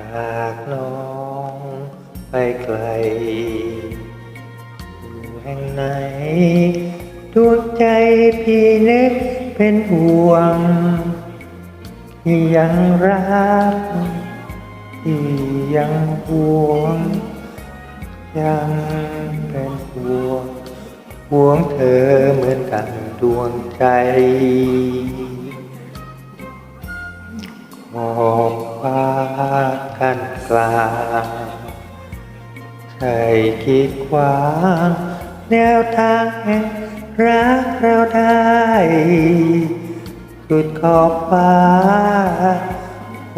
จากน้องไปไกล อยู่แห่งไหนดวงใจพี่นึกเป็นห่วงที่ยังรักที่ยังห่วง ยังเป็นห่วงห่วงเธอเหมือนกันดวงใจขอบฟ้า กันกลางใช่กีดขวางแนวทางแห่งรักเราได้สุดขอบฟ้า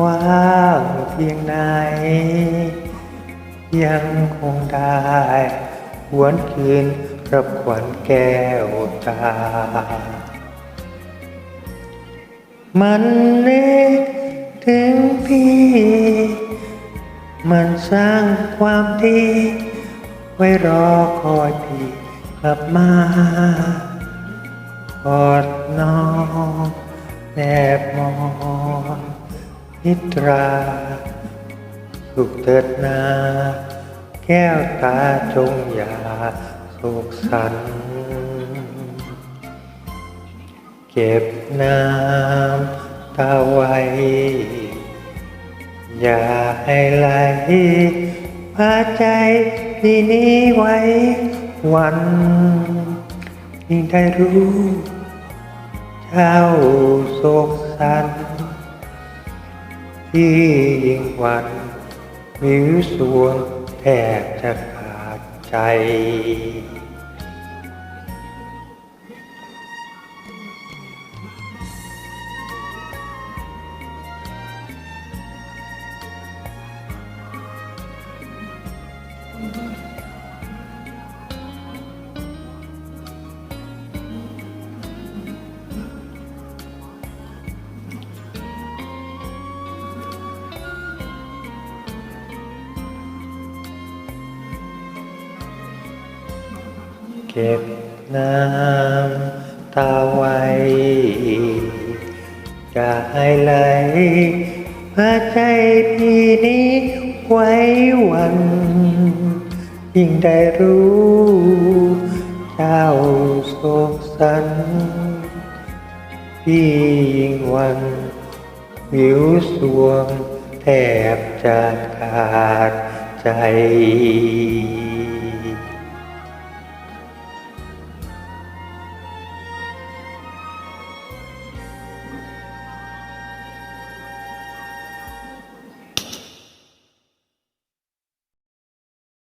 ว่างเพียงไหน ยังคงได้หวนคืนรับขวัญแก้วตา มันนึกถึงพี่ มันสร้างความดี ไว้รอคอยพี่กลับมากอดน้องแนบมอนนิตรา สุขเถิดนา แก้วตาจงอย่าโศกสัน เก็บน้ำตาไว้ อย่าให้ไหลพาใจพี่นี้ไว้วันยิ่งได้รู้เจ้าโศกสันที่ยิ่งวันวิวสวงแทบจะขาดใจ ก็บน้ำตาไว้จะให้ไหลพาใจพี่นี้ไว้วัน ยิ่งได้รู้ เจ้าโศกสันพี่ยิ่งวันวิวสวงแทบจะขาดใจ